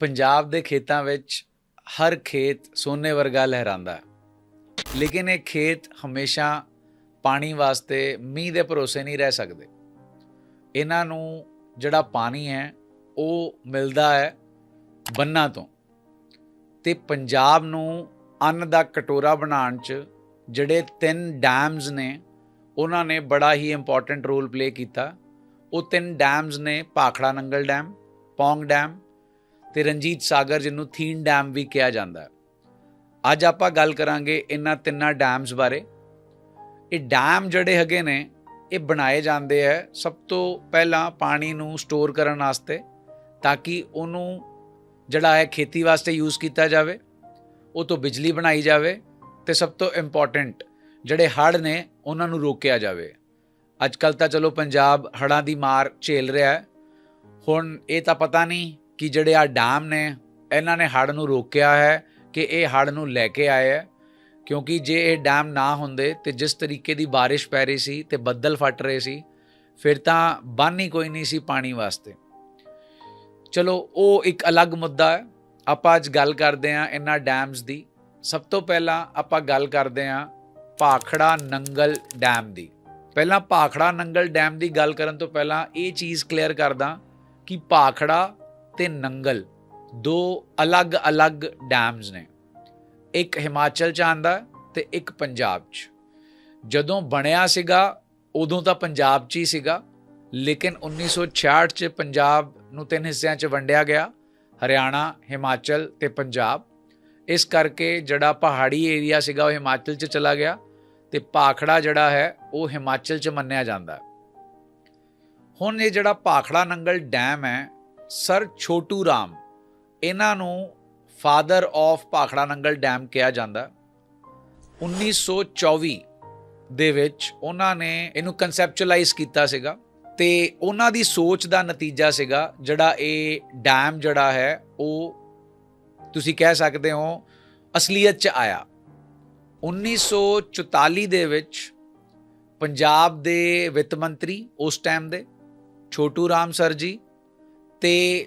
ਪੰਜਾਬ ਦੇ ਖੇਤਾਂ ਵਿੱਚ ਹਰ ਖੇਤ ਸੋਨੇ ਵਰਗਾ ਲਹਿਰਾਂਦਾ ਹੈ। ਲੇਕਿਨ ਇਹ ਖੇਤ ਹਮੇਸ਼ਾ ਪਾਣੀ ਵਾਸਤੇ ਮੀਂਹ ਦੇ ਭਰੋਸੇ ਨਹੀਂ ਰਹਿ ਸਕਦੇ। ਇਹਨਾਂ ਨੂੰ ਜਿਹੜਾ ਪਾਣੀ ਹੈ, ਉਹ ਮਿਲਦਾ ਹੈ ਬੰਨਾਂ ਤੋਂ। ਤੇ ਪੰਜਾਬ ਨੂੰ ਅੰਨ ਦਾ ਕਟੋਰਾ ਬਣਾਉਣ 'ਚ ਜਿਹੜੇ ਤਿੰਨ ਡੈਮਸ ਨੇ, ਉਹਨਾਂ ਨੇ ਬੜਾ ਹੀ ਇੰਪੋਰਟੈਂਟ ਰੋਲ ਪਲੇ ਕੀਤਾ। ਉਹ ਤਿੰਨ ਡੈਮਸ ਨੇ ਪਾਖੜਾ ਨੰਗਲ ਡੈਮ, ਪੌਂਗ ਡੈਮ ਤੇ ਰਣਜੀਤ ਸਾਗਰ, ਜਿਹਨੂੰ ਥੀਨ ਡੈਮ ਵੀ ਕਿਹਾ ਜਾਂਦਾ ਹੈ। ਅੱਜ ਆਪਾਂ ਗੱਲ ਕਰਾਂਗੇ ਇਹਨਾਂ ਤਿੰਨਾਂ ਡੈਮਸ ਬਾਰੇ। ਇਹ ਡੈਮ ਜਿਹੜੇ ਹੈਗੇ ਨੇ, ਇਹ ਬਣਾਏ ਜਾਂਦੇ ਆ ਸਭ ਤੋਂ ਪਹਿਲਾਂ ਪਾਣੀ ਨੂੰ ਸਟੋਰ ਕਰਨ ਵਾਸਤੇ, ਤਾਂ ਕਿ ਉਹਨੂੰ ਜਿਹੜਾ ਹੈ ਖੇਤੀ ਵਾਸਤੇ ਯੂਜ਼ ਕੀਤਾ ਜਾਵੇ, ਉਹ ਤੋਂ ਬਿਜਲੀ ਬਣਾਈ ਜਾਵੇ ਤੇ ਸਭ ਤੋਂ ਇੰਪੋਰਟੈਂਟ ਜਿਹੜੇ ਹੜ੍ਹ ਨੇ, ਉਹਨਾਂ ਨੂੰ ਰੋਕਿਆ ਜਾਵੇ। ਅੱਜ ਕੱਲ ਤਾਂ ਚਲੋ ਪੰਜਾਬ ਹੜ੍ਹਾਂ ਦੀ ਮਾਰ ਝੇਲ ਰਿਹਾ ਹੈ। ਹੁਣ ਇਹ ਤਾਂ ਪਤਾ ਨਹੀਂ ਕਿ ਜਿਹੜੇ ਆ ਡੈਮ ਨੇ, ਇਹਨਾਂ ਨੇ ਹੜ੍ਹ ਨੂੰ ਰੋਕਿਆ ਹੈ ਕਿ ਇਹ ਹੜ੍ਹ ਨੂੰ ਲੈ ਕੇ ਆਏ ਹੈ। ਕਿਉਂਕਿ ਜੇ ਇਹ ਡੈਮ ਨਾ ਹੁੰਦੇ ਤੇ ਜਿਸ ਤਰੀਕੇ ਦੀ ਬਾਰਿਸ਼ ਪੈ ਰਹੀ ਸੀ ਤੇ ਬੱਦਲ ਫਟ ਰਹੇ ਸੀ, ਫਿਰ ਤਾਂ ਬੰਨ ਹੀ ਕੋਈ ਨਹੀਂ ਸੀ ਪਾਣੀ ਵਾਸਤੇ। ਚਲੋ, ਉਹ ਇੱਕ ਅਲੱਗ ਮੁੱਦਾ ਹੈ। ਆਪਾਂ ਅੱਜ ਗੱਲ ਕਰਦੇ ਹਾਂ ਇਹਨਾਂ ਡੈਮਸ ਦੀ। ਸਭ ਤੋਂ ਪਹਿਲਾਂ ਆਪਾਂ ਗੱਲ ਕਰਦੇ ਹਾਂ ਭਾਖੜਾ ਨੰਗਲ ਡੈਮ ਦੀ। ਪਹਿਲਾਂ ਭਾਖੜਾ ਨੰਗਲ ਡੈਮ ਦੀ ਗੱਲ ਕਰਨ ਤੋਂ ਪਹਿਲਾਂ ਇਹ ਚੀਜ਼ ਕਲੀਅਰ ਕਰਦਾ ਕਿ ਭਾਖੜਾ ਤੇ ਨੰਗਲ, ਦੋ ਅਲੱਗ-ਅਲੱਗ ਡੈਮਸ ਨੇ। ਇੱਕ ਹਿਮਾਚਲ ਚ ਆਂਦਾ ਤੇ ਇੱਕ ਪੰਜਾਬ ਚ। ਜਦੋਂ ਬਣਿਆ ਸੀਗਾ, ਉਦੋਂ ਤਾਂ ਪੰਜਾਬ ਚ ਹੀ ਸੀਗਾ, ਲੇਕਿਨ 1966 ਚ ਪੰਜਾਬ ਨੂੰ ਤਿੰਨ ਹਿੱਸਿਆਂ ਚ ਵੰਡਿਆ ਗਿਆ, ਹਰਿਆਣਾ, ਹਿਮਾਚਲ ਤੇ ਪੰਜਾਬ। ਇਸ ਕਰਕੇ ਜਿਹੜਾ ਪਹਾੜੀ ਏਰੀਆ ਸੀਗਾ, ਉਹ ਹਿਮਾਚਲ ਚ ਚਲਾ ਗਿਆ ਤੇ ਪਾਖੜਾ ਜਿਹੜਾ ਹੈ, ਉਹ ਹਿਮਾਚਲ ਚ ਮੰਨਿਆ ਜਾਂਦਾ। ਹੁਣ ਇਹ ਜਿਹੜਾ ਪਾਖੜਾ ਨੰਗਲ ਡੈਮ ਹੈ ਸਰ ਛੋਟੂ ਰਾਮ, ਇਹਨਾਂ ਨੂੰ father of Bhakra Nangal dam ਕਿਹਾ ਜਾਂਦਾ ਹੈ। 1924 ਦੇ ਵਿੱਚ ਉਹਨਾਂ ਨੇ ਇਹਨੂੰ ਕਨਸੈਪਚੁਅਲਾਈਜ਼ ਕੀਤਾ ਸੀਗਾ ਤੇ ਉਹਨਾਂ ਦੀ ਸੋਚ ਦਾ ਨਤੀਜਾ ਸੀਗਾ, ਜਿਹੜਾ ਇਹ ਡੈਮ ਜਿਹੜਾ ਹੈ, ਉਹ ਤੁਸੀਂ ਕਹਿ ਸਕਦੇ ਹੋ ਅਸਲੀਅਤ ਚ ਆਇਆ 1944 ਦੇ ਵਿੱਚ ਪੰਜਾਬ ਦੇ ਵਿੱਤ ਮੰਤਰੀ ਉਸ ਟਾਈਮ ਦੇ, ਛੋਟੂ ਰਾਮ ਸਰ ਜੀ ਤੇ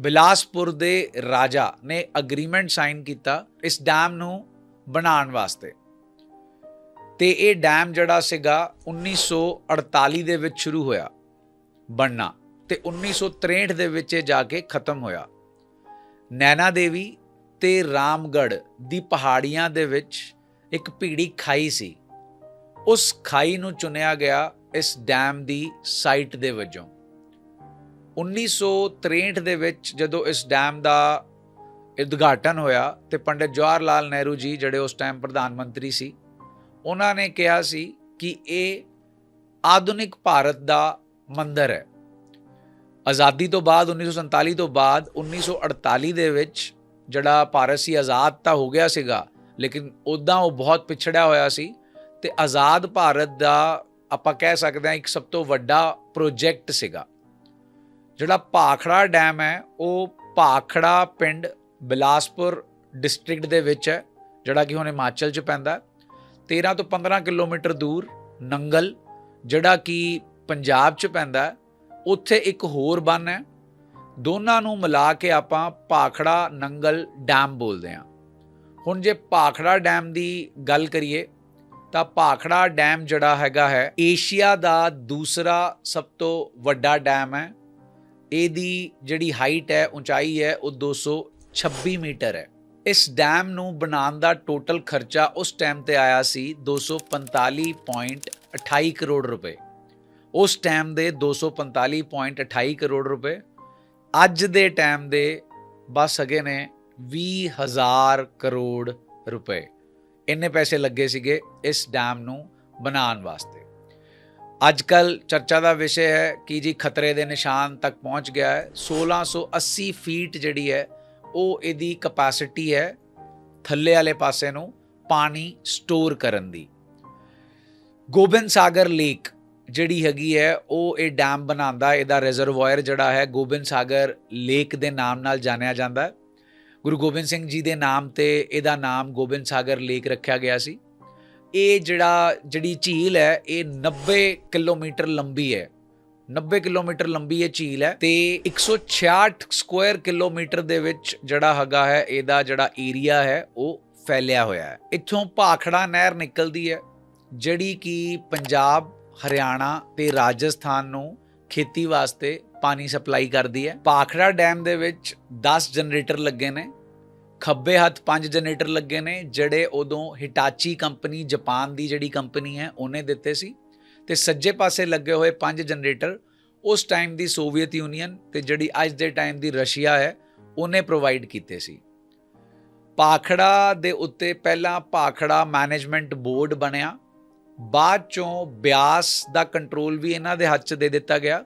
ਬਿਲਾਸਪੁਰ ਦੇ ਰਾਜਾ ਨੇ ਅਗਰੀਮੈਂਟ ਸਾਈਨ ਕੀਤਾ ਇਸ ਡੈਮ ਨੂੰ ਬਣਾਉਣ ਵਾਸਤੇ। ਤੇ ਇਹ ਡੈਮ ਜਿਹੜਾ ਸੀਗਾ 1948 ਦੇ ਵਿੱਚ ਸ਼ੁਰੂ ਹੋਇਆ ਬਣਨਾ ਤੇ 1963 ਦੇ ਵਿੱਚ ਇਹ ਜਾ ਕੇ ਖਤਮ ਹੋਇਆ। ਨੈਣਾ ਦੇਵੀ ਤੇ ਰਾਮਗੜ ਦੀ ਪਹਾੜੀਆਂ ਦੇ ਵਿੱਚ ਇੱਕ ਭੀੜੀ ਖਾਈ ਸੀ। ਉਸ ਖਾਈ ਨੂੰ ਚੁਣਿਆ ਗਿਆ ਇਸ ਡੈਮ ਦੀ ਸਾਈਟ ਦੇ ਵਜੋਂ। 1963 ਦੇ ਵਿੱਚ ਜਦੋਂ ਇਸ ਡੈਮ ਦਾ ਉਦਘਾਟਨ ਹੋਇਆ ਤੇ ਪੰਡਿਤ ਜਵਾਹਰ ਲਾਲ ਨਹਿਰੂ ਜੀ ਜਿਹੜੇ ਉਸ ਟਾਈਮ ਪ੍ਰਧਾਨ ਮੰਤਰੀ ਸੀ, ਉਹਨਾਂ ਨੇ ਕਿਹਾ ਸੀ ਕਿ ਇਹ ਆਧੁਨਿਕ ਭਾਰਤ ਦਾ ਮੰਦਰ ਹੈ। ਆਜ਼ਾਦੀ ਤੋਂ ਬਾਅਦ 1947 ਤੋਂ ਬਾਅਦ 1948 ਦੇ ਵਿੱਚ ਜਿਹੜਾ ਭਾਰਤ ਸੀ ਆਜ਼ਾਦ ਤਾਂ ਹੋ ਗਿਆ ਸੀਗਾ, ਲੇਕਿਨ ਉਦਾਂ ਉਹ ਬਹੁਤ ਪਿਛੜਿਆ ਹੋਇਆ ਸੀ ਤੇ ਆਜ਼ਾਦ ਭਾਰਤ ਦਾ ਆਪਾਂ ਕਹਿ ਸਕਦੇ ਹਾਂ ਇੱਕ ਸਭ ਤੋਂ ਵੱਡਾ ਪ੍ਰੋਜੈਕਟ ਸੀਗਾ। ਜਿਹੜਾ ਭਾਖੜਾ ਡੈਮ ਹੈ, ਉਹ ਭਾਖੜਾ ਪਿੰਡ ਬਿਲਾਸਪੁਰ ਡਿਸਟ੍ਰਿਕਟ ਦੇ ਵਿੱਚ ਹੈ, ਜਿਹੜਾ ਕਿ ਹੁਣ ਹਿਮਾਚਲ 'ਚ ਪੈਂਦਾ ਹੈ। 13 ਤੋਂ 15 ਕਿਲੋਮੀਟਰ ਦੂਰ ਨੰਗਲ, ਜਿਹੜਾ ਕਿ ਪੰਜਾਬ 'ਚ ਪੈਂਦਾ ਉੱਥੇ ਇੱਕ ਹੋਰ ਬੰਨ ਹੈ। ਦੋਨਾਂ ਨੂੰ ਮਿਲਾ ਕੇ ਆਪਾਂ ਭਾਖੜਾ ਨੰਗਲ ਡੈਮ ਬੋਲਦੇ ਹਾਂ। ਹੁਣ ਜੇ ਭਾਖੜਾ ਡੈਮ ਦੀ ਗੱਲ ਕਰੀਏ, ਤਾਂ ਭਾਖੜਾ ਡੈਮ ਜਿਹੜਾ ਹੈਗਾ ਹੈ, ਏਸ਼ੀਆ ਦਾ ਦੂਸਰਾ ਸਭ ਤੋਂ ਵੱਡਾ ਡੈਮ ਹੈ। ਇਹਦੀ ਜਿਹੜੀ ਹਾਈਟ ਹੈ, ਉਚਾਈ ਹੈ, ਉਹ 226 ਮੀਟਰ ਹੈ। ਇਸ ਡੈਮ ਨੂੰ ਬਣਾਉਣ ਦਾ ਟੋਟਲ ਖਰਚਾ ਉਸ ਟਾਈਮ ਤੇ ਆਇਆ ਸੀ 245.28 ਕਰੋੜ ਰੁਪਏ। ਉਸ ਟਾਈਮ ਦੇ 245.28 ਕਰੋੜ ਰੁਪਏ। ਅੱਜ ਦੇ ਟਾਈਮ ਦੇ ਬਸ ਹੈਗੇ ਨੇ 20000 ਕਰੋੜ ਰੁਪਏ। ਇੰਨੇ ਪੈਸੇ ਲੱਗੇ ਸੀਗੇ ਇਸ ਡੈਮ ਨੂੰ ਬਣਾਉਣ ਵਾਸਤੇ। ਅੱਜ ਕੱਲ ਚਰਚਾ ਦਾ ਵਿਸ਼ੇ ਹੈ ਕਿ ਜੀ ਖਤਰੇ ਦੇ ਨਿਸ਼ਾਨ ਤੱਕ ਪਹੁੰਚ ਗਿਆ ਹੈ। 1680 ਫੀਟ ਜਿਹੜੀ ਹੈ, ਉਹ ਇਹਦੀ ਕਪੈਸਿਟੀ ਹੈ ਥੱਲੇ ਵਾਲੇ ਪਾਸੇ ਨੂੰ ਪਾਣੀ ਸਟੋਰ ਕਰਨ ਦੀ। ਗੋਬਿੰਦ ਸਾਗਰ ਲੇਕ ਜਿਹੜੀ ਹੈਗੀ ਹੈ, ਉਹ ਇਹ ਡੈਮ ਬਣਾਉਂਦਾ, ਇਹਦਾ ਰਿਜ਼ਰਵਾਇਰ ਜਿਹੜਾ ਹੈ, ਗੋਬਿੰਦ ਸਾਗਰ ਲੇਕ ਦੇ ਨਾਮ ਨਾਲ ਜਾਣਿਆ ਜਾਂਦਾ ਹੈ। ਗੁਰੂ ਗੋਬਿੰਦ ਸਿੰਘ ਜੀ ਦੇ ਨਾਮ ਤੇ ਇਹਦਾ ਨਾਮ ਗੋਬਿੰਦ ਸਾਗਰ ਲੇਕ ਰੱਖਿਆ ਗਿਆ ਸੀ। ਇਹ ਜਿਹੜਾ, ਜਿਹੜੀ ਝੀਲ ਹੈ, ਇਹ 90 ਕਿਲੋਮੀਟਰ ਲੰਬੀ ਹੈ। 90 ਕਿਲੋਮੀਟਰ ਲੰਬੀ ਇਹ ਝੀਲ ਹੈ ਤੇ 166 ਸਕੁਆਇਰ ਕਿਲੋਮੀਟਰ ਦੇ ਵਿੱਚ ਜਿਹੜਾ ਹੈਗਾ ਹੈ, ਇਹਦਾ ਜਿਹੜਾ ਏਰੀਆ ਹੈ, ਉਹ ਫੈਲਿਆ ਹੋਇਆ ਹੈ। ਇੱਥੋਂ ਭਾਖੜਾ ਨਹਿਰ ਨਿਕਲਦੀ ਹੈ, ਜਿਹੜੀ ਕਿ ਪੰਜਾਬ, ਹਰਿਆਣਾ ਤੇ ਰਾਜਸਥਾਨ ਨੂੰ ਖੇਤੀ ਵਾਸਤੇ ਪਾਣੀ ਸਪਲਾਈ ਕਰਦੀ ਹੈ। ਭਾਖੜਾ ਡੈਮ ਦੇ ਵਿੱਚ 10 ਜਨਰੇਟਰ ਲੱਗੇ ਨੇ ਖੱਬੇ ਹੱਥ ਪੰਜ ਜਨਰੇਟਰ ਲੱਗੇ ਨੇ, ਜਿਹੜੇ ਉਦੋਂ ਹਿਟਾਚੀ ਕੰਪਨੀ ਜਾਪਾਨ ਦੀ ਜਿਹੜੀ ਕੰਪਨੀ ਹੈ, ਉਹਨੇ ਦਿੱਤੇ ਸੀ। ਤੇ ਸੱਜੇ ਪਾਸੇ ਲੱਗੇ ਹੋਏ ਪੰਜ ਜਨਰੇਟਰ, ਉਸ ਟਾਈਮ ਦੀ ਸੋਵੀਅਤ ਯੂਨੀਅਨ ਤੇ ਜਿਹੜੀ ਅੱਜ ਦੇ ਟਾਈਮ ਦੀ ਰਸ਼ੀਆ ਹੈ, ਉਹਨੇ ਪ੍ਰੋਵਾਈਡ ਕੀਤੇ ਸੀ। ਪਾਖੜਾ ਦੇ ਉੱਤੇ ਪਹਿਲਾਂ ਪਾਖੜਾ ਮੈਨੇਜਮੈਂਟ ਬੋਰਡ ਬਣਿਆ। ਬਾਅਦ ਚੋਂ ਬਿਆਸ ਦਾ ਕੰਟਰੋਲ ਵੀ ਇਹਨਾਂ ਦੇ ਹੱਥ 'ਚ ਦੇ ਦਿੱਤਾ ਗਿਆ।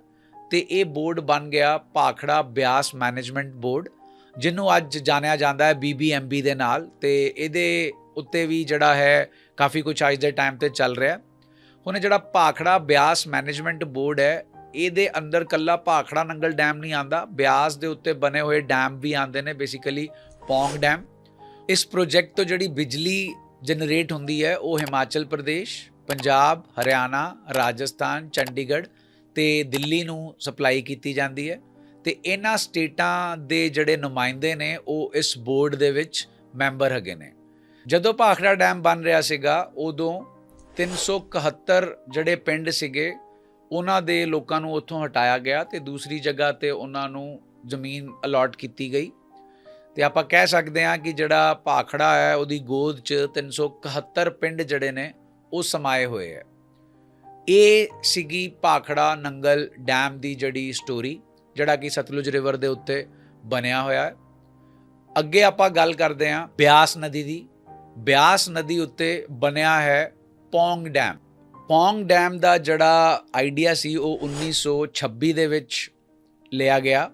ਤੇ ਇਹ ਬੋਰਡ ਬਣ ਗਿਆ ਪਾਖੜਾ ਬਿਆਸ ਮੈਨੇਜਮੈਂਟ ਬੋਰਡ ਜਿਹਨੂੰ ਅੱਜ ਜਾਣਿਆ ਜਾਂਦਾ ਹੈ BBMB ਦੇ ਨਾਲ ਤੇ ਇਹਦੇ ਉੱਤੇ ਵੀ ਜਿਹੜਾ ਹੈ ਕਾਫੀ ਕੁਝ ਅੱਜ ਦੇ ਟਾਈਮ ਤੇ ਚੱਲ ਰਿਹਾ ਹੁਣ ਜਿਹੜਾ ਭਾਖੜਾ ਬਿਆਸ ਮੈਨੇਜਮੈਂਟ ਬੋਰਡ ਹੈ, ਇਹਦੇ ਅੰਦਰ ਕੱਲਾ ਭਾਖੜਾ ਨੰਗਲ ਡੈਮ ਨਹੀਂ ਆਂਦਾ ਬਿਆਸ ਦੇ ਉੱਤੇ ਬਣੇ ਹੋਏ ਡੈਮ ਵੀ ਆਂਦੇ ਨੇ ਬੇਸਿਕਲੀ ਪੌਂਗ ਡੈਮ ਇਸ ਪ੍ਰੋਜੈਕਟ ਤੋਂ ਜਿਹੜੀ ਬਿਜਲੀ ਜਨਰੇਟ ਹੁੰਦੀ ਹੈ, ਉਹ ਹਿਮਾਚਲ ਪ੍ਰਦੇਸ਼, ਪੰਜਾਬ, ਹਰਿਆਣਾ, ਰਾਜਸਥਾਨ, ਚੰਡੀਗੜ੍ਹ ਤੇ ਦਿੱਲੀ ਨੂੰ ਸਪਲਾਈ ਕੀਤੀ ਜਾਂਦੀ ਹੈ। ਤੇ ਇਹਨਾਂ ਸਟੇਟਾਂ ਦੇ ਜਿਹੜੇ ਨੁਮਾਇੰਦੇ ਨੇ, ਉਹ ਇਸ ਬੋਰਡ ਦੇ ਵਿੱਚ ਮੈਂਬਰ ਹੈਗੇ ਨੇ। ਜਦੋਂ ਭਾਖੜਾ ਡੈਮ ਬਣ ਰਿਹਾ ਸੀਗਾ, ਉਦੋਂ 371 ਜਿਹੜੇ ਪਿੰਡ ਸੀਗੇ, ਉਹਨਾਂ ਦੇ ਲੋਕਾਂ ਨੂੰ ਉੱਥੋਂ ਹਟਾਇਆ ਗਿਆ ਤੇ ਦੂਸਰੀ ਜਗ੍ਹਾ ਤੇ ਉਹਨਾਂ ਨੂੰ ਜ਼ਮੀਨ ਅਲਾਟ ਕੀਤੀ ਗਈ। ਤੇ ਆਪਾਂ ਕਹਿ ਸਕਦੇ ਹਾਂ ਕਿ ਜਿਹੜਾ ਭਾਖੜਾ ਹੈ, ਉਹਦੀ ਗੋਦ 'ਚ 371 ਪਿੰਡ ਜਿਹੜੇ ਨੇ, ਉਹ ਸਮਾਏ ਹੋਏ ਹੈ। ਇਹ ਸੀਗੀ ਭਾਖੜਾ ਨੰਗਲ ਡੈਮ ਦੀ ਜਿਹੜੀ ਸਟੋਰੀ ਜਿਹੜਾ ਕਿ ਸਤਲੁਜ ਰਿਵਰ ਦੇ ਉੱਤੇ ਬਣਿਆ ਹੋਇਆ ਹੈ। ਅੱਗੇ ਆਪਾਂ ਗੱਲ ਕਰਦੇ ਹਾਂ ਬਿਆਸ ਨਦੀ ਦੀ। ਬਿਆਸ ਨਦੀ ਉੱਤੇ ਬਣਿਆ ਹੈ ਪੌਂਗ ਡੈਮ। ਪੌਂਗ ਡੈਮ ਦਾ ਜਿਹੜਾ ਆਈਡੀਆ ਸੀ ਉਹ 1926 ਦੇ ਵਿੱਚ ਲਿਆ ਗਿਆ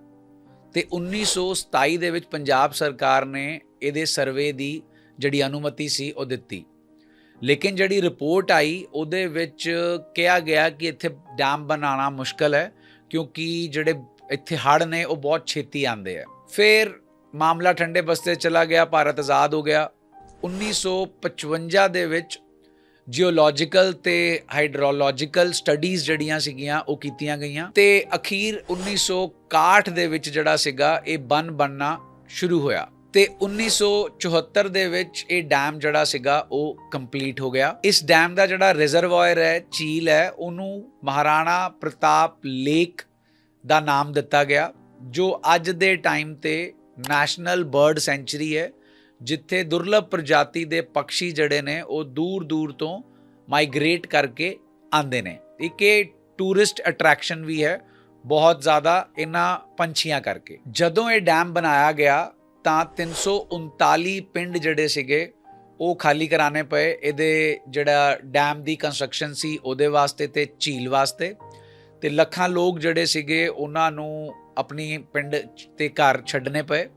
ਤੇ 1927 ਦੇ ਵਿੱਚ ਪੰਜਾਬ ਸਰਕਾਰ ਨੇ ਇਹਦੇ ਸਰਵੇ ਦੀ ਜਿਹੜੀ ਅਨੁਮਤੀ ਸੀ ਉਹ ਦਿੱਤੀ। ਲੇਕਿਨ ਜਿਹੜੀ ਰਿਪੋਰਟ ਆਈ ਉਹਦੇ ਵਿੱਚ ਕਿਹਾ ਗਿਆ ਕਿ ਇੱਥੇ ਡੈਮ ਬਣਾਉਣਾ ਮੁਸ਼ਕਲ ਹੈ ਕਿਉਂਕਿ ਜਿਹੜੇ ਇੱਥੇ ਹੜ੍ਹ ਨੇ, ਉਹ ਬਹੁਤ ਛੇਤੀ ਆਉਂਦੇ ਆ। ਫਿਰ ਮਾਮਲਾ ਠੰਡੇ ਬਸਤੇ ਚਲਾ ਗਿਆ, ਭਾਰਤ ਆਜ਼ਾਦ ਹੋ ਗਿਆ। 1955 ਦੇ ਵਿੱਚ ਜੀਓਲੋਜੀਕਲ ਤੇ ਹਾਈਡਰੋਲੋਜੀਕਲ ਸਟੱਡੀਜ਼ ਜਿਹੜੀਆਂ ਸੀਗੀਆਂ, ਉਹ ਕੀਤੀਆਂ ਗਈਆਂ। ਤੇ ਅਖੀਰ 1961 ਦੇ ਵਿੱਚ ਜਿਹੜਾ ਸੀਗਾ, ਇਹ ਬੰਨ ਬਣਨਾ ਸ਼ੁਰੂ ਹੋਇਆ। ਤੇ 1974 ਦੇ ਵਿੱਚ ਇਹ ਡੈਮ ਜਿਹੜਾ ਸੀਗਾ, ਉਹ ਕੰਪਲੀਟ ਹੋ ਗਿਆ। ਇਸ ਡੈਮ ਦਾ ਜਿਹੜਾ ਰਿਜ਼ਰਵਾਇਰ ਹੈ, ਝੀਲ ਹੈ, ਉਹਨੂੰ ਮਹਾਰਾਣਾ ਪ੍ਰਤਾਪ ਲੇਕ ਦਾ ਨਾਮ ਦਿੱਤਾ ਗਿਆ, ਜੋ ਅੱਜ ਦੇ ਟਾਈਮ ਤੇ ਨੈਸ਼ਨਲ ਬਰਡ ਸੈਂਚਰੀ ਹੈ, ਜਿੱਥੇ ਦੁਰਲਭ ਪ੍ਰਜਾਤੀ ਦੇ ਪੰਛੀ ਜਿਹੜੇ ਨੇ, ਉਹ ਦੂਰ ਦੂਰ ਤੋਂ ਮਾਈਗ੍ਰੇਟ ਕਰਕੇ ਆਉਂਦੇ ਨੇ। ਇੱਕ ਇਹ ਟੂਰਿਸਟ ਅਟਰੈਕਸ਼ਨ ਵੀ ਹੈ, ਬਹੁਤ ਜ਼ਿਆਦਾ ਇਹਨਾਂ ਪੰਛੀਆਂ ਕਰਕੇ। ਜਦੋਂ ਇਹ ਡੈਮ ਬਣਾਇਆ ਗਿਆ, ਤਾਂ 339 ਪਿੰਡ ਜਿਹੜੇ ਸੀਗੇ, ਉਹ ਖਾਲੀ ਕਰਾਣੇ ਪਏ। ਇਹਦੇ ਜਿਹੜਾ ਡੈਮ ਦੀ ਕੰਸਟਰਕਸ਼ਨ ਸੀ, ਉਹਦੇ ਵਾਸਤੇ ਤੇ ਝੀਲ ਵਾਸਤੇ। ਤੇ ਲੱਖਾਂ ਲੋਕ ਜਿਹੜੇ ਸੀਗੇ, ਉਹਨਾਂ ਨੂੰ ਆਪਣੀ ਪਿੰਡ ਤੇ ਘਰ ਛੱਡਨੇ ਪਏ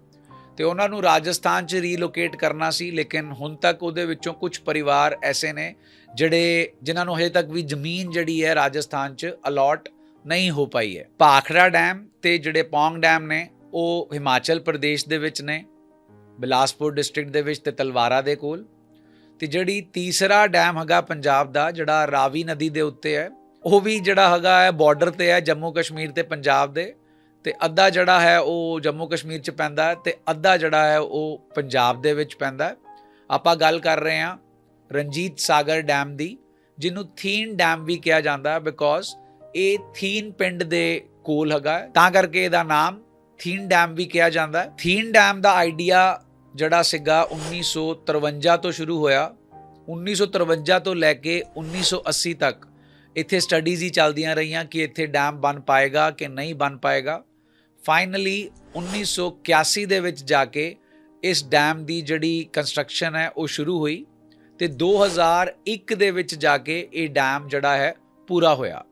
ਤੇ ਉਹਨਾਂ ਨੂੰ ਰਾਜਸਥਾਨ 'ਚ ਰੀਲੋਕੇਟ ਕਰਨਾ ਸੀ, ਲੇਕਿਨ ਹੁਣ ਤੱਕ ਉਹਦੇ ਵਿੱਚੋਂ ਕੁਝ ਪਰਿਵਾਰ ਐਸੇ ਨੇ ਜਿਹੜੇ, ਜਿਨ੍ਹਾਂ ਨੂੰ ਹਜੇ ਤੱਕ ਵੀ ਜ਼ਮੀਨ ਜਿਹੜੀ ਹੈ ਰਾਜਸਥਾਨ 'ਚ ਅਲਾਟ ਨਹੀਂ ਹੋ ਪਾਈ ਹੈ। ਭਾਖੜਾ ਡੈਮ ਤੇ ਜਿਹੜੇ ਪੌਂਗ ਡੈਮ ਨੇ, ਉਹ ਹਿਮਾਚਲ ਪ੍ਰਦੇਸ਼ ਦੇ ਵਿੱਚ ਨੇ, ਬਿਲਾਸਪੁਰ ਡਿਸਟ੍ਰਿਕਟ ਦੇ ਵਿੱਚ ਤੇ ਤਲਵਾਰਾ ਦੇ ਕੋਲ ਤੇ ਜਿਹੜੀ ਤੀਸਰਾ ਡੈਮ ਹੈਗਾ ਪੰਜਾਬ ਦਾ, ਜਿਹੜਾ ਰਾਵੀ ਨਦੀ ਦੇ ਉੱਤੇ ਹੈ ਉਹ ਵੀ ਜਿਹੜਾ ਹੈਗਾ ਹੈ ਬਾਰਡਰ ਤੇ ਹੈ ਜੰਮੂ ਕਸ਼ਮੀਰ ਤੇ ਪੰਜਾਬ ਦੇ, ਤੇ ਅੱਧਾ ਜਿਹੜਾ ਹੈ ਉਹ ਜੰਮੂ ਕਸ਼ਮੀਰ ਚ ਪੈਂਦਾ ਹੈ ਤੇ ਅੱਧਾ ਜਿਹੜਾ ਹੈ ਉਹ ਪੰਜਾਬ ਦੇ ਵਿੱਚ ਪੈਂਦਾ ਹੈ। ਆਪਾਂ ਗੱਲ ਕਰ ਰਹੇ ਹਾਂ ਰਣਜੀਤ ਸਾਗਰ ਡੈਮ ਦੀ, ਜਿਹਨੂੰ ਥੀਨ ਡੈਮ ਵੀ ਕਿਹਾ ਜਾਂਦਾ ਹੈ ਬਿਕੋਜ਼ ਇਹ ਥੀਨ ਪਿੰਡ ਦੇ ਕੋਲ ਹੈਗਾ ਤਾਂ ਕਰਕੇ ਇਹਦਾ ਨਾਮ ਥੀਨ ਡੈਮ ਵੀ ਕਿਹਾ ਜਾਂਦਾ ਹੈ। ਥੀਨ ਡੈਮ ਦਾ ਆਈਡੀਆ ਜਿਹੜਾ ਸੀਗਾ 1953 ਤੋਂ ਸ਼ੁਰੂ ਹੋਇਆ 1953 ਤੋਂ ਲੈ ਕੇ 1980 ਤੱਕ। ਇੱਥੇ ਸਟੱਡੀਜ਼ ਹੀ ਚੱਲਦੀਆਂ ਰਹੀਆਂ ਕਿ ਇੱਥੇ ਡੈਮ ਬਣ ਪਾਏਗਾ ਕਿ ਨਹੀਂ ਬਣ ਪਾਏਗਾ। ਫਾਈਨਲੀ 1981 ਦੇ ਵਿੱਚ ਜਾ ਕੇ ਇਸ ਡੈਮ ਦੀ ਜਿਹੜੀ ਕੰਸਟਰਕਸ਼ਨ ਹੈ, ਉਹ ਸ਼ੁਰੂ ਹੋਈ ਤੇ 2001 ਦੇ ਵਿੱਚ ਜਾ ਕੇ ਇਹ ਡੈਮ ਜਿਹੜਾ ਹੈ, ਪੂਰਾ ਹੋਇਆ।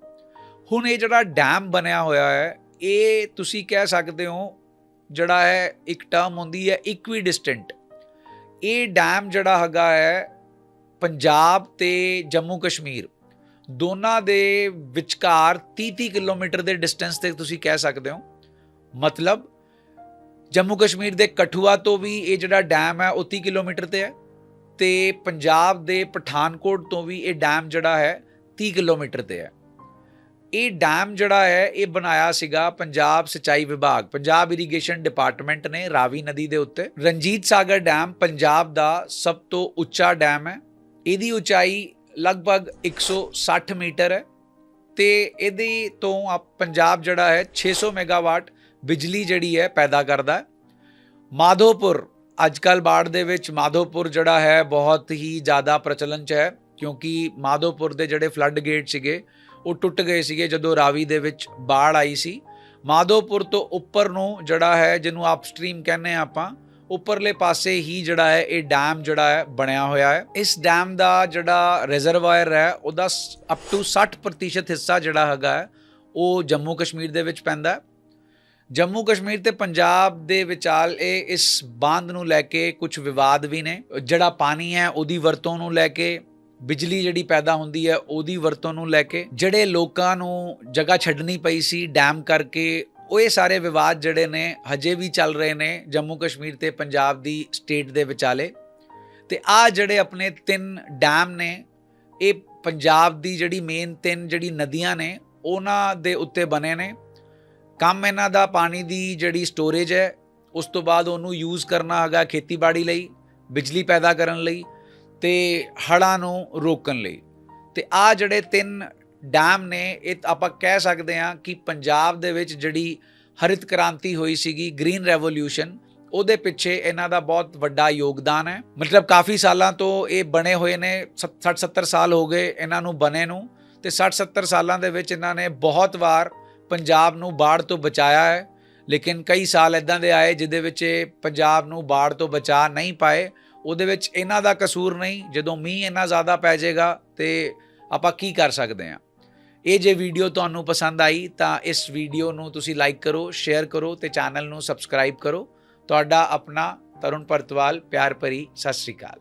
ਹੁਣ ਇਹ ਜਿਹੜਾ ਡੈਮ ਬਣਿਆ ਹੋਇਆ ਹੈ, ਇਹ ਤੁਸੀਂ ਕਹਿ ਸਕਦੇ ਹੋ ਜਿਹੜਾ ਹੈ, ਇੱਕ ਟਰਮ ਹੁੰਦੀ ਹੈ ਇਕੁਇਡਿਸਟੈਂਟ ਇਹ ਡੈਮ ਜਿਹੜਾ ਹੈਗਾ ਹੈ, ਪੰਜਾਬ ਤੇ ਜੰਮੂ ਕਸ਼ਮੀਰ ਦੋਨਾਂ ਦੇ ਵਿਚਕਾਰ 30-30 ਕਿਲੋਮੀਟਰ ਦੇ ਡਿਸਟੈਂਸ ਤੇ ਤੁਸੀਂ ਕਹਿ ਸਕਦੇ ਹੋ। ਮਤਲਬ ਜੰਮੂ ਕਸ਼ਮੀਰ ਦੇ ਕਠੂਆ ਤੋਂ ਵੀ ਇਹ ਜਿਹੜਾ ਡੈਮ ਹੈ ਉਹ 30 ਕਿਲੋਮੀਟਰ ਤੇ ਹੈ ਤੇ ਪੰਜਾਬ ਦੇ ਪਠਾਨਕੋਟ ਤੋਂ ਵੀ ਇਹ ਡੈਮ ਜਿਹੜਾ ਹੈ 30 ਕਿਲੋਮੀਟਰ ਤੇ ਹੈ। ਇਹ ਡੈਮ ਜਿਹੜਾ ਹੈ, ਇਹ ਬਣਾਇਆ ਸੀਗਾ ਪੰਜਾਬ ਸਿੰਚਾਈ ਵਿਭਾਗ, ਪੰਜਾਬ ਇਰੀਗੇਸ਼ਨ ਡਿਪਾਰਟਮੈਂਟ ਨੇ ਰਾਵੀ ਨਦੀ ਦੇ ਉੱਤੇ। ਰਣਜੀਤ ਸਾਗਰ ਡੈਮ ਪੰਜਾਬ ਦਾ ਸਭ ਤੋਂ ਉੱਚਾ ਡੈਮ ਹੈ। ਇਹਦੀ ਉਚਾਈ ਲਗਭਗ 160 ਮੀਟਰ ਹੈ ਤੇ ਇਹਦੇ ਤੋਂ ਆਪ ਪੰਜਾਬ ਜਿਹੜਾ ਹੈ 600 ਮੈਗਾਵਾਟ ਬਿਜਲੀ ਜਿਹੜੀ ਹੈ ਪੈਦਾ ਕਰਦਾ ਹੈ। ਮਾਧੋਪੁਰ, ਅੱਜਕੱਲ ਬਾੜ ਦੇ ਵਿੱਚ ਮਾਧੋਪੁਰ ਜਿਹੜਾ ਹੈ ਬਹੁਤ ਹੀ ਜ਼ਿਆਦਾ ਪ੍ਰਚਲਨ ਚ ਹੈ ਕਿਉਂਕਿ ਮਾਧੋਪੁਰ ਦੇ ਜਿਹੜੇ ਫਲੱਡ ਗੇਟ ਸੀਗੇ, ਉਹ ਟੁੱਟ ਗਏ ਸੀਗੇ ਜਦੋਂ ਰਾਵੀ ਦੇ ਵਿੱਚ ਬਾੜ ਆਈ ਸੀ। ਮਾਧੋਪੁਰ ਤੋਂ ਉੱਪਰ ਨੂੰ ਜਿਹੜਾ ਹੈ, ਜਿਹਨੂੰ ਆਪਸਟ੍ਰੀਮ ਕਹਿੰਦੇ ਆ ਆਪਾਂ ਉੱਪਰਲੇ ਪਾਸੇ ਹੀ ਜਿਹੜਾ ਹੈ ਇਹ ਡੈਮ ਜਿਹੜਾ ਹੈ ਬਣਿਆ ਹੋਇਆ ਹੈ। ਇਸ ਡੈਮ ਦਾ ਜਿਹੜਾ ਰਿਜ਼ਰਵਾਇਰ ਹੈ ਉਹਦਾ ਅਪ ਟੂ 60% ਹਿੱਸਾ ਜਿਹੜਾ ਹੈਗਾ ਹੈ, ਉਹ ਜੰਮੂ ਕਸ਼ਮੀਰ ਦੇ ਵਿੱਚ ਪੈਂਦਾ ਹੈ। ਜੰਮੂ ਕਸ਼ਮੀਰ ਤੇ ਪੰਜਾਬ ਦੇ ਵਿਚਾਲ ਇਹ ਇਸ ਬਾਂਧ ਨੂੰ ਲੈ ਕੇ ਕੁਝ ਵਿਵਾਦ ਵੀ ਨੇ। ਜਿਹੜਾ ਪਾਣੀ ਹੈ ਉਹਦੀ ਵਰਤੋਂ ਨੂੰ ਲੈ ਕੇ ਬਿਜਲੀ ਜਿਹੜੀ ਪੈਦਾ ਹੁੰਦੀ ਹੈ ਉਹਦੀ ਵਰਤੋਂ ਨੂੰ ਲੈ ਕੇ ਜਿਹੜੇ ਲੋਕਾਂ ਨੂੰ ਜਗ੍ਹਾ ਛੱਡਣੀ ਪਈ ਸੀ ਡੈਮ ਕਰਕੇ ਉਹ ਇਹ ਸਾਰੇ ਵਿਵਾਦ ਜਿਹੜੇ ਨੇ ਹਜੇ ਵੀ ਚੱਲ ਰਹੇ ਨੇ ਜੰਮੂ ਕਸ਼ਮੀਰ ਤੇ ਪੰਜਾਬ ਦੀ ਸਟੇਟ ਦੇ ਵਿਚਾਲੇ। ਤੇ ਆ ਜਿਹੜੇ ਆਪਣੇ ਤਿੰਨ ਡੈਮ ਨੇ, ਇਹ ਪੰਜਾਬ ਦੀ ਜਿਹੜੀ ਮੇਨ ਤਿੰਨ ਜਿਹੜੀ ਨਦੀਆਂ ਨੇ, ਉਹਨਾਂ ਦੇ ਉੱਤੇ ਬਣੇ ਨੇ। ਕੰਮ ਇਹਨਾਂ ਦਾ ਪਾਣੀ ਦੀ ਜਿਹੜੀ ਸਟੋਰੇਜ ਹੈ, ਉਸ ਤੋਂ ਬਾਅਦ ਉਹਨੂੰ ਯੂਜ਼ ਕਰਨਾ ਹੈਗਾ ਖੇਤੀਬਾੜੀ ਲਈ, ਬਿਜਲੀ ਪੈਦਾ ਕਰਨ ਲਈ ਤੇ ਹੜ੍ਹਾਂ ਨੂੰ ਰੋਕਣ ਲਈ। ਤੇ ਆ ਜਿਹੜੇ ਤਿੰਨ ਡੈਮ ਨੇ ਇਹ ਆਪਾਂ ਕਹਿ ਸਕਦੇ ਹਾਂ ਕਿ ਪੰਜਾਬ ਦੇ ਵਿੱਚ ਜਿਹੜੀ ਹਰਿਤ ਕ੍ਰਾਂਤੀ ਹੋਈ ਸੀਗੀ ਗ੍ਰੀਨ ਰੈਵੋਲੂਸ਼ਨ ਉਹਦੇ ਪਿੱਛੇ ਇਹਨਾਂ ਦਾ ਬਹੁਤ ਵੱਡਾ ਯੋਗਦਾਨ ਹੈ। ਮਤਲਬ ਕਾਫੀ ਸਾਲਾਂ ਤੋਂ ਇਹ ਬਣੇ ਹੋਏ ਨੇ 60 70 ਸਾਲ ਹੋ ਗਏ ਇਹਨਾਂ ਨੂੰ ਬਣੇ ਨੂੰ ਤੇ 60 70 ਸਾਲਾਂ ਦੇ ਵਿੱਚ ਇਹਨਾਂ ਨੇ ਬਹੁਤ ਵਾਰ ਪੰਜਾਬ ਨੂੰ ਬਾੜ ਤੋਂ ਬਚਾਇਆ ਹੈ। ਲੇਕਿਨ ਕਈ ਸਾਲ ਇਦਾਂ ਦੇ ਆਏ ਜਿਹਦੇ ਵਿੱਚ ਇਹ ਪੰਜਾਬ ਨੂੰ ਬਾੜ ਤੋਂ ਬਚਾ ਨਹੀਂ ਪਾਏ। ਉਹਦੇ ਵਿੱਚ ਇਹਨਾਂ ਦਾ ਕਸੂਰ ਨਹੀਂ, ਜਦੋਂ ਮੀਂਹ ਇੰਨਾ ਜ਼ਿਆਦਾ ਪੈ ਜਾਏਗਾ ਤੇ ਆਪਾਂ ਕੀ ਕਰ ਸਕਦੇ ਹਾਂ? ਇਹ ਜੇ ਵੀਡੀਓ ਤੁਹਾਨੂੰ ਪਸੰਦ ਆਈ ਤਾਂ ਇਸ ਵੀਡੀਓ ਨੂੰ ਤੁਸੀਂ ਲਾਈਕ ਕਰੋ ਸ਼ੇਅਰ ਕਰੋ ਤੇ ਚੈਨਲ ਨੂੰ ਸਬਸਕ੍ਰਾਈਬ ਕਰੋ। ਤੁਹਾਡਾ ਆਪਣਾ ਤਰੁਣ ਪਰਤਵਾਲ ਪਿਆਰ ਭਰੀ ਸਤਿ ਸ਼੍ਰੀ ਅਕਾਲ।